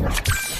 Yeah.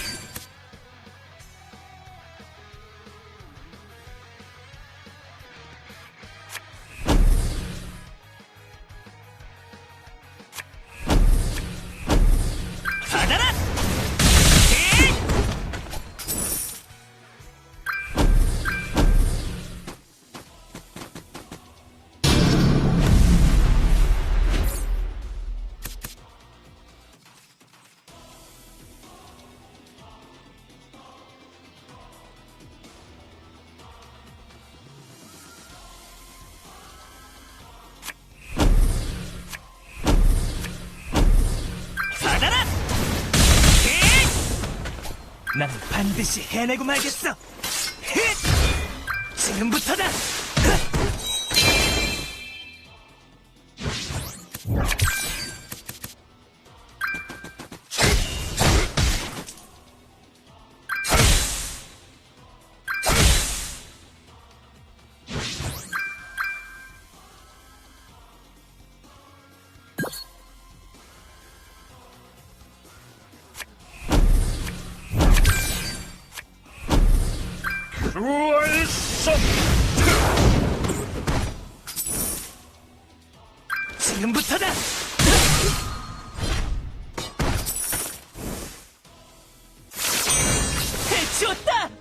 나는 반드시 해내고 말겠어! 힛! 지금부터다! 월성 지금부터다! 해치웠다!